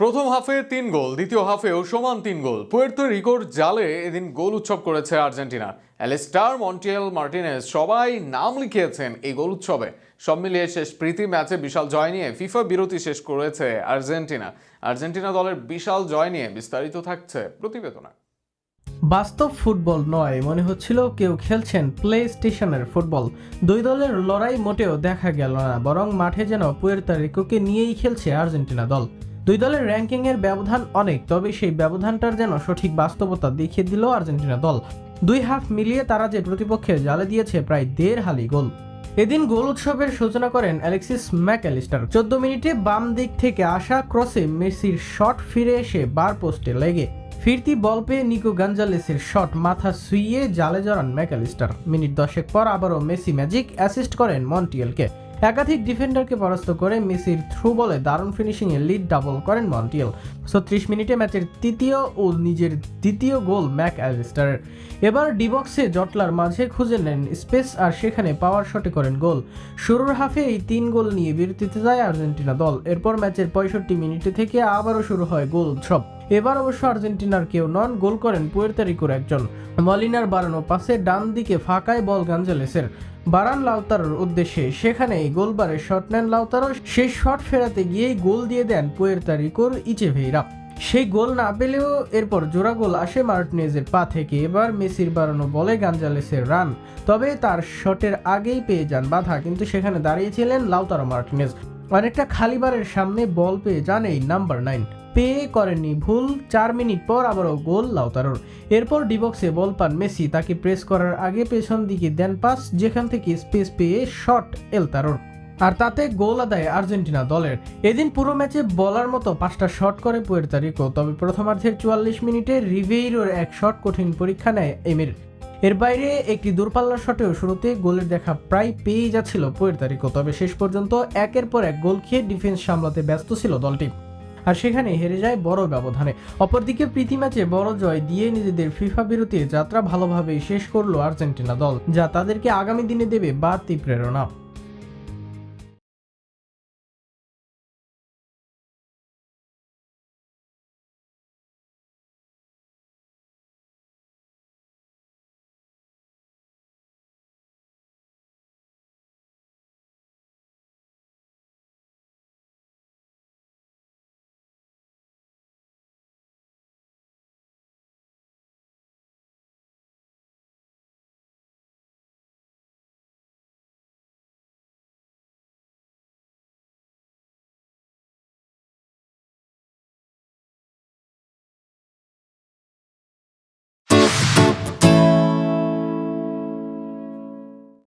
প্রথম হাফে তিন গোল, দ্বিতীয় হাফেও সমান তিন গোল। পুয়ের্তো রিকোর জালে এদিন গোল উৎসব করেছে আর্জেন্টিনা। অ্যালেস্টার মন্টিয়েল মার্টিনেজ সবাই নাম লিখিয়েছেন এই গোল উৎসবে। সব মিলিয়ে শেষ প্রীতি ম্যাচে বিশাল জয় নিয়ে ফিফা বিরতি শেষ করেছে আর্জেন্টিনা। আর্জেন্টিনা দলের বিশাল জয় নিয়ে বিস্তারিত থাকছে প্রতিবেদনা। বাস্তব ফুটবল নয়, মনে হচ্ছিল কেউ খেলছেন প্লে স্টেশনের ফুটবল। দুই দলের লড়াই মোটেও দেখা গেল না, বরং মাঠে যেন পুয়ের্তা রিকোকে নিয়েই খেলছে আর্জেন্টিনা দল। দুই দলের র্যাঙ্কিং এর ব্যবধান অনেক, তবে সেই ব্যবধানটার যেন সঠিক বাস্তবতা দেখিয়ে দিল আর্জেন্টিনা দল। দুই হাফ মিলিয়ে তারা যে প্রতিপক্ষের জালে দিয়েছে, প্রায় দেড় হালি গোল। এদিন গোল উৎসবের সূচনা করেন অ্যালেক্সিস ম্যাকঅ্যালিস্টার চোদ্দ মিনিটে বাম দিক থেকে আসা ক্রসে মেসির শট ফিরে এসে বার পোস্টে লেগে। ফিরতি বল পেয়ে নিকো গাঞ্জালেসের শট মাথা সুইয়ে জালে জড়ান ম্যাকঅ্যালিস্টার মিনিট দশেক পর আবারও মেসি ম্যাজিক অ্যাসিস্ট করেন মন্টিয়েলকে। একাধিক ডিফেন্ডারকে পরাস্ত করে মেসির থ্রু বলে দারুণ ফিনিশিংয়ে লিড ডাবল করেন মন্টিয়েল। ছত্রিশ মিনিটে ম্যাচের তৃতীয় ও নিজের দ্বিতীয় গোল ম্যাক অ্যালিস্টারের। এবার ডিবক্সে জটলার মাঝে খুঁজে নেন স্পেস আর সেখানে পাওয়ার শটে করেন গোল। শুরুর হাফে এই তিন গোল নিয়ে বিরতিতে যায় আর্জেন্টিনা দল। এরপর ম্যাচের পঁয়ষট্টি মিনিটে থেকে আবারও শুরু হয় গোল উৎসব এবার অবশ্য আর্জেন্টিনার কেউ নন, গোল করেন পুয়ের্তারিকোর একজন। মলিনার বাড়ানো পাশে ডান দিকে ফাঁকায় বল গাঞ্জালেসের। বারান লাউতারোর উদ্দেশ্যে সেখানেই গোলবারে শট নেন লাউতারো। সেই শট ফেরাতে গিয়েই গোল দিয়ে দেন পুয়ের্তারিকোর ইচেভেইরা। সেই গোল না পেলেও এরপর জোড়া গোল আসে মার্টিনেজের পা থেকে। এবার মেসির বাড়ানো বলে গাঞ্জালেসের রান। তবে তার শটের আগেই পেয়ে যান বাধা, কিন্তু সেখানে দাঁড়িয়েছিলেন লাউতারো মার্টিনেজ। অনেকটা খালিবারের সামনে বল পেয়ে যান এই নাম্বার নাইন। পেয়ে করেননি। ভুল চার মিনিট পর আবারও গোল লাউতারোর। এরপর ডিবক্সে বল পান মেসি। তাকে প্রেস করার আগে পেছন দিকে দেন পাস, যেখান থেকে স্পেস পেয়ে শট এলতারোর আর তাতে গোল আদায় আর্জেন্টিনা দলের। এদিন পুরো ম্যাচে বলার মতো পাঁচটা শট করে পুয়ের্তারিকো তবে প্রথমার্ধের চুয়াল্লিশ মিনিটে রিভেইরোর এক শট কঠিন পরীক্ষা নেয় এমির। এর বাইরে একটি দূরপাল্লার শটেও শুরুতে গোলের দেখা প্রায় পেয়েই যাচ্ছিল পুয়ের্তারিকো তবে শেষ পর্যন্ত একের পর এক গোল খেয়ে ডিফেন্স সামলাতে ব্যস্ত ছিল দলটি। আর সেখানে হেরে যায় বড় ব্যবধানে। অপরদিকে প্রীতি ম্যাচে বড় জয় দিয়ে নিজেদের ফিফা বিরতির যাত্রা ভালোভাবে শেষ করল আর্জেন্টিনা দল, যা তাদেরকে আগামী দিনে দেবে বাড়তি প্রেরণা।